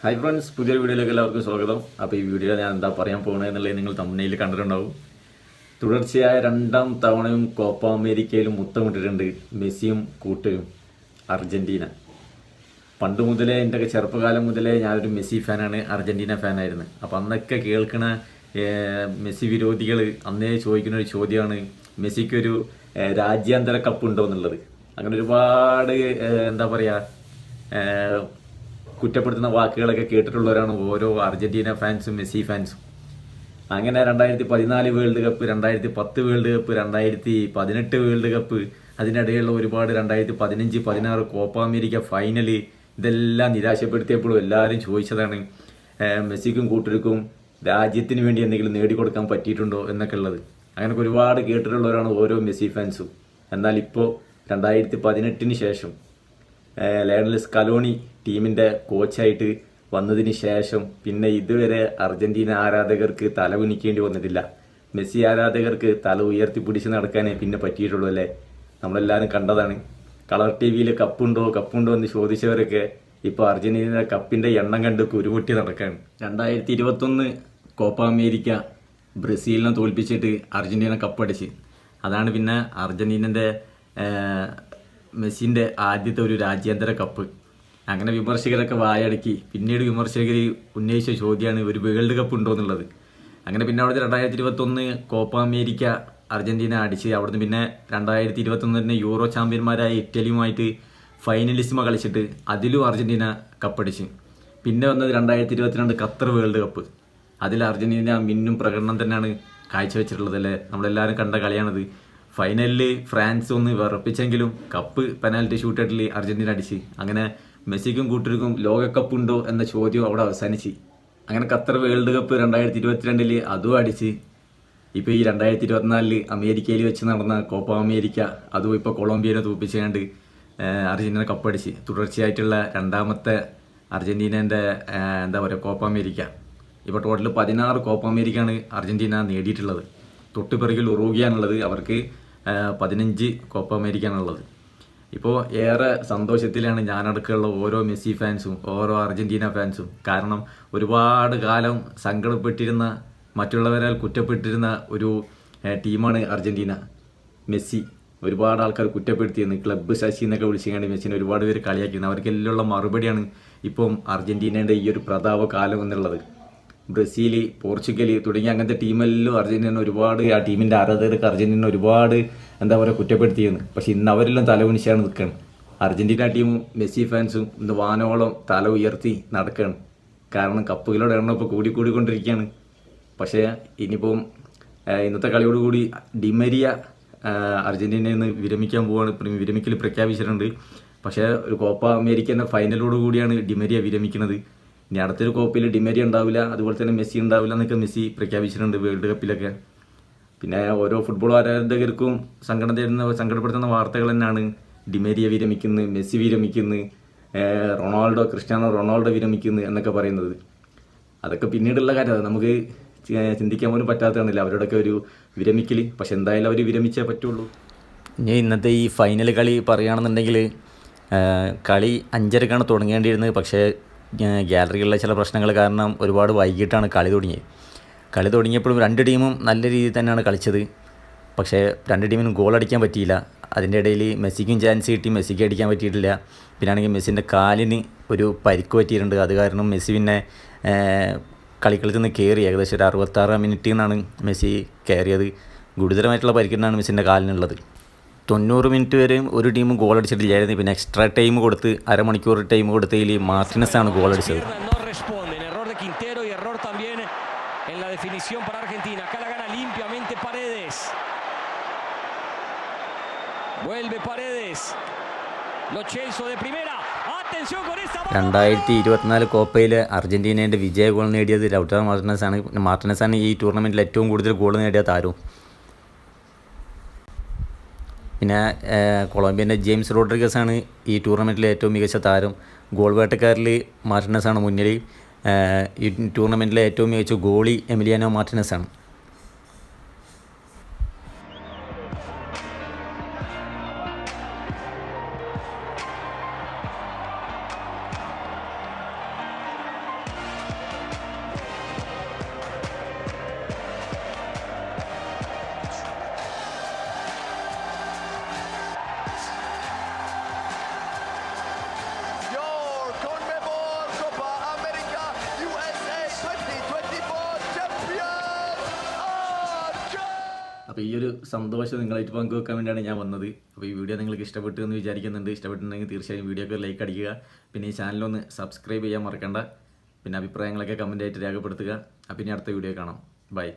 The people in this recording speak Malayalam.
ഹായ് ഫ്രണ്ട്സ് പുതിയൊരു വീഡിയോയിലേക്ക് എല്ലാവർക്കും സ്വാഗതം. അപ്പോൾ ഈ വീഡിയോ ഞാൻ എന്താ പറയാൻ പോകുന്നത് എന്നുള്ളത് നിങ്ങൾ തമ്മനയിൽ കണ്ടിട്ടുണ്ടാവും. തുടർച്ചയായ രണ്ടാം തവണയും കോപ്പ അമേരിക്കയിലും മുത്തമിട്ടിട്ടുണ്ട് മെസ്സിയും കൂട്ടരും അർജന്റീന. പണ്ട് മുതലേ എന്റെയൊക്കെ ചെറുപ്പകാലം മുതലേ ഞാനൊരു മെസ്സി ഫാനാണ് അർജന്റീന ഫാനായിരുന്നു. അപ്പോൾ അന്നൊക്കെ കേൾക്കണ മെസ്സി വിരോധികൾ അന്നേ ചോദിക്കുന്ന ഒരു ചോദ്യമാണ് മെസ്സിക്കൊരു രാജ്യാന്തര കപ്പ് ഉണ്ടോ എന്നുള്ളത്. അങ്ങനെ ഒരുപാട് എന്താ പറയുക കുറ്റപ്പെടുത്തുന്ന വാക്കുകളൊക്കെ കേട്ടിട്ടുള്ളവരാണ് ഓരോ അർജന്റീന ഫാൻസും മെസ്സി ഫാൻസും. അങ്ങനെ രണ്ടായിരത്തി പതിനാല് വേൾഡ് കപ്പ് രണ്ടായിരത്തി പത്ത് വേൾഡ് കപ്പ് രണ്ടായിരത്തി പതിനെട്ട് വേൾഡ് കപ്പ് അതിനിടയിലുള്ള ഒരുപാട് രണ്ടായിരത്തി പതിനഞ്ച് പതിനാറ് കോപ്പ അമേരിക്ക ഫൈനൽ ഇതെല്ലാം നിരാശപ്പെടുത്തിയപ്പോഴും എല്ലാവരും ചോദിച്ചതാണ് മെസ്സിക്കും കൂട്ടർക്കും രാജ്യത്തിന് വേണ്ടി എന്തെങ്കിലും നേടിക്കൊടുക്കാൻ പറ്റിയിട്ടുണ്ടോ എന്നൊക്കെ ഉള്ളത്. അങ്ങനെയൊക്കെ ഒരുപാട് കേട്ടിട്ടുള്ളവരാണ് ഓരോ മെസ്സി ഫാൻസും. എന്നാൽ ഇപ്പോൾ രണ്ടായിരത്തി പതിനെട്ടിന് ശേഷം ലയണൽ സ്കലോണി ടീമിന്റെ കോച്ചായിട്ട് വന്നതിന് ശേഷം പിന്നെ ഇതുവരെ അർജന്റീന ആരാധകർക്ക് തല കുനിക്കേണ്ടി വന്നിട്ടില്ല. മെസ്സി ആരാധകർക്ക് തല ഉയർത്തിപ്പിടിച്ച് നടക്കാനേ പിന്നെ പറ്റിയിട്ടുള്ളൂ അല്ലേ? നമ്മളെല്ലാവരും കണ്ടതാണ്. കളർ ടി വിയിൽ കപ്പുണ്ടോ കപ്പുണ്ടോ എന്ന് ചോദിച്ചവരൊക്കെ ഇപ്പോൾ അർജന്റീന കപ്പിന്റെ എണ്ണം കണ്ട് കുരുപൊട്ടി നടക്കാണ്. രണ്ടായിരത്തി ഇരുപത്തൊന്ന് കോപ്പ അമേരിക്ക ബ്രസീലിനെ തോൽപ്പിച്ചിട്ട് അർജന്റീന കപ്പടിച്ച്. അതാണ് പിന്നെ അർജന്റീനന്റെ ഏഹ്, മെസ്സിന്റെ ആദ്യത്തെ ഒരു രാജ്യാന്തര കപ്പ്. അങ്ങനെ വിമർശകരൊക്കെ വായടക്കി. പിന്നീട് വിമർശകർ ഉന്നയിച്ച ചോദ്യമാണ് ഒരു വേൾഡ് കപ്പ് ഉണ്ടോ എന്നുള്ളത്. അങ്ങനെ പിന്നെ അവിടുത്തെ രണ്ടായിരത്തി ഇരുപത്തൊന്ന് കോപ്പ അമേരിക്ക അർജന്റീന അടിച്ച് അവിടുന്ന് പിന്നെ രണ്ടായിരത്തി ഇരുപത്തൊന്ന് തന്നെ യൂറോ ചാമ്പ്യന്മാരായ ഇറ്റലിയുമായിട്ട് ഫൈനലിസ്മ കളിച്ചിട്ട് അതിലും അർജന്റീന കപ്പടിച്ച്. പിന്നെ വന്നത് രണ്ടായിരത്തി ഇരുപത്തിരണ്ട് ഖത്തർ വേൾഡ് കപ്പ്. അതിൽ അർജന്റീന മിന്നും പ്രകടനം തന്നെയാണ് കാഴ്ചവെച്ചിട്ടുള്ളത് അല്ലേ? നമ്മളെല്ലാവരും കണ്ട കളിയാണത്. ഫൈനലിൽ ഫ്രാൻസ് ഒന്ന് വിറപ്പിച്ചെങ്കിലും കപ്പ് പെനാൽറ്റി ഷൂട്ടൗട്ടിൽ അർജന്റീന അടിച്ച്. അങ്ങനെ മെസ്സിക്കും കൂട്ടർക്കും ലോകകപ്പ് ഉണ്ടോ എന്ന ചോദ്യം അവിടെ അവസാനിച്ച്. അങ്ങനെ ഖത്തർ വേൾഡ് കപ്പ് രണ്ടായിരത്തി ഇരുപത്തിരണ്ടിൽ അതും അടിച്ച്. ഇപ്പൊ ഈ രണ്ടായിരത്തി ഇരുപത്തിനാലിൽ അമേരിക്കയിൽ വെച്ച് നടന്ന കോപ്പ അമേരിക്ക അതും ഇപ്പോൾ കൊളംബിയനെ തോപ്പിച്ചുകൊണ്ട് അർജന്റീന കപ്പടിച്ച് തുടർച്ചയായിട്ടുള്ള രണ്ടാമത്തെ അർജന്റീനന്റെ എന്താ പറയുക കോപ്പ അമേരിക്ക. ഇപ്പോൾ ടോട്ടൽ പതിനാറ് കോപ്പ അമേരിക്കയാണ് അർജന്റീന നേടിയിട്ടുള്ളത്. തൊട്ടുപിറകിൽ ഉറുഗിയാണുള്ളത് അവർക്ക് പതിനഞ്ച് കോപ്പ അമേരിക്കയാണുള്ളത് ഇപ്പോൾ ഏറെ സന്തോഷത്തിലാണ് ഞാനടക്കമുള്ള ഓരോ മെസ്സി ഫാൻസും ഓരോ അർജന്റീന ഫാൻസും. കാരണം ഒരുപാട് കാലം സങ്കടപ്പെട്ടിരുന്ന മറ്റുള്ളവരാൽ കുറ്റപ്പെട്ടിരുന്ന ഒരു ടീമാണ് അർജന്റീന. മെസ്സി. ഒരുപാട് ആൾക്കാർ കുറ്റപ്പെടുത്തിയെന്ന് ക്ലബ്ബ് ശശി എന്നൊക്കെ വിളിച്ചുകൊണ്ട് മെസ്സിനെ ഒരുപാട് പേര് കളിയാക്കിയിരുന്നു അവർക്കെല്ലാം മറുപടിയാണ് ഇപ്പം അർജന്റീനയുടെ ഈ ഒരു പ്രതാപ കാലം എന്നുള്ളത്. ബ്രസീൽ പോർച്ചുഗൽ തുടങ്ങിയ അങ്ങനത്തെ ടീമെല്ലാം അർജന്റീന ഒരുപാട് ആ ടീമിന്റെ ആരാധകർക്ക് അർജന്റീന ഒരുപാട് എന്താ പറയുക കുറ്റപ്പെടുത്തിയെന്ന്. പക്ഷെ ഇന്ന് അവരെല്ലാം തലകുനിച്ചാണ് നിൽക്കുകയാണ് അർജന്റീന ടീമും മെസ്സി ഫാൻസും ഇന്ന് വാനോളം തല ഉയർത്തി നടക്കുകയാണ് കാരണം കപ്പുകളുടെ എണ്ണം ഇപ്പോൾ കൂടി കൂടിക്കൊണ്ടിരിക്കുകയാണ്. പക്ഷേ ഇനിയിപ്പം ഇന്നത്തെ കളിയോടുകൂടി ഡിമരിയ അർജന്റീനയിൽ നിന്ന് വിരമിക്കാൻ പോവാണ്. വിരമിക്കൽ പ്രഖ്യാപിച്ചിട്ടുണ്ട്. പക്ഷേ ഒരു കോപ്പ അമേരിക്കന്റെ ഫൈനലോട് കൂടിയാണ് ഡിമരിയ വിരമിക്കുന്നത്. ഇനി അടുത്തൊരു കോപ്പയിൽ ഡിമേരി ഉണ്ടാവില്ല അതുപോലെ തന്നെ മെസ്സി ഉണ്ടാവില്ല എന്നൊക്കെ മെസ്സി പ്രഖ്യാപിച്ചിട്ടുണ്ട് വേൾഡ് കപ്പിലൊക്കെ. പിന്നെ ഓരോ ഫുട്ബോൾ ആരാധകർക്കും സങ്കടം തരുന്ന സങ്കടപ്പെടുത്തുന്ന വാർത്തകൾ തന്നെയാണ്. ഡിമേരിയ വിരമിക്കുന്നു മെസ്സി വിരമിക്കുന്നു റൊണാൾഡോ ക്രിസ്ത്യാനോ റൊണാൾഡോ വിരമിക്കുന്നു എന്നൊക്കെ പറയുന്നത്. അതൊക്കെ പിന്നീടുള്ള കാര്യമാണ് നമുക്ക് ചിന്തിക്കാൻ പോലും പറ്റാത്തതാണല്ലോ അവരോടൊക്കെ ഒരു വിരമിക്കൽ പക്ഷെ എന്തായാലും അവർ വിരമിച്ചേ പറ്റുള്ളൂ. ഇനി ഇന്നത്തെ ഈ ഫൈനൽ കളി പറയുകയാണെന്നുണ്ടെങ്കിൽ കളി അഞ്ചരക്കാണ് തുടങ്ങേണ്ടിയിരുന്നത്. പക്ഷേ ഗ്യാലറികളിലെ ചില പ്രശ്നങ്ങൾ കാരണം ഒരുപാട് വൈകിട്ടാണ് കളി തുടങ്ങിയത്. കളി തുടങ്ങിയപ്പോഴും രണ്ട് ടീമും നല്ല രീതിയിൽ തന്നെയാണ് കളിച്ചത്. പക്ഷേ രണ്ട് ടീമിനും ഗോൾ അടിക്കാൻ പറ്റിയില്ല. അതിന്റെ ഇടയിൽ മെസ്സിക്കും ചാൻസ് കിട്ടി മെസ്സിക്ക് അടിക്കാൻ പറ്റിയിട്ടില്ല. പിന്നെ ആണെങ്കിൽ മെസ്സിന്റെ കാലിന് ഒരു പരിക്ക് പറ്റിയിട്ടുണ്ട്. അത് കാരണം മെസ്സി പിന്നെ കളിക്കളത്തിൽ നിന്ന് കയറി. ഏകദേശം ഒരു അറുപത്താറ് മിനിറ്റിൽ നിന്നാണ് മെസ്സി കയറിയത്. ഗുരുതരമായിട്ടുള്ള പരിക്കുന്നാണ് മെസ്സിന്റെ കാലിനുള്ളത്. തൊണ്ണൂറ് മിനിറ്റ് വരെയും ഒരു ടീം ഗോൾ അടിച്ചിട്ടില്ലായിരുന്നു പിന്നെ എക്സ്ട്രാ ടൈം കൊടുത്ത് അരമണിക്കൂർ ടൈം കൊടുത്തതിൽ മാർട്ടിനസ് ആണ് ഗോൾ അടിച്ചത് definición para Argentina. Acá la gana limpiamente Paredes. Vuelve Paredes. Lo Celso de primera. രണ്ടായിരത്തി ഇരുപത്തിനാല് കോപ്പയിൽ അർജന്റീനയുടെ വിജയ ഗോൾ നേടിയത് ലൗട്ടർ മാർട്ടിനസ് ആണ് മാർട്ടിനസ് ആണ് ഈ ടൂർണമെന്റിൽ ഏറ്റവും കൂടുതൽ ഗോൾ നേടിയ താരവും പിന്നെ കൊളംബിയന്റെ ജെയിംസ് റോഡ്രിഗസ് ആണ് ഈ ടൂർണമെന്റിലെ ഏറ്റവും മികച്ച താരം. ഗോൾ വേട്ടക്കാരിൽ മാർട്ടിനസ് ആണ് മുന്നിൽ ഈ ടൂർണമെന്റിലെ ഏറ്റവും മികച്ച ഗോളി എമിലിയാനോ മാർട്ടിനസ് ആണ് അപ്പോൾ ഈ ഒരു സന്തോഷം നിങ്ങളായിട്ട് പങ്കുവെക്കാൻ വേണ്ടിയാണ് ഞാൻ വന്നത്. അപ്പോൾ ഈ വീഡിയോ നിങ്ങൾക്ക് ഇഷ്ടപ്പെട്ടു എന്ന് വിചാരിക്കുന്നുണ്ട്. ഇഷ്ടപ്പെട്ടുണ്ടെങ്കിൽ തീർച്ചയായും വീഡിയോക്ക് ലൈക്ക് അടിക്കുക. പിന്നെ ഈ ചാനലൊന്ന് സബ്സ്ക്രൈബ് ചെയ്യാൻ മറക്കണ്ട. പിന്നെ അഭിപ്രായങ്ങളൊക്കെ കമന്റായിട്ട് രേഖപ്പെടുത്തുക. ഇനി അടുത്ത വീഡിയോ കാണാം. ബൈ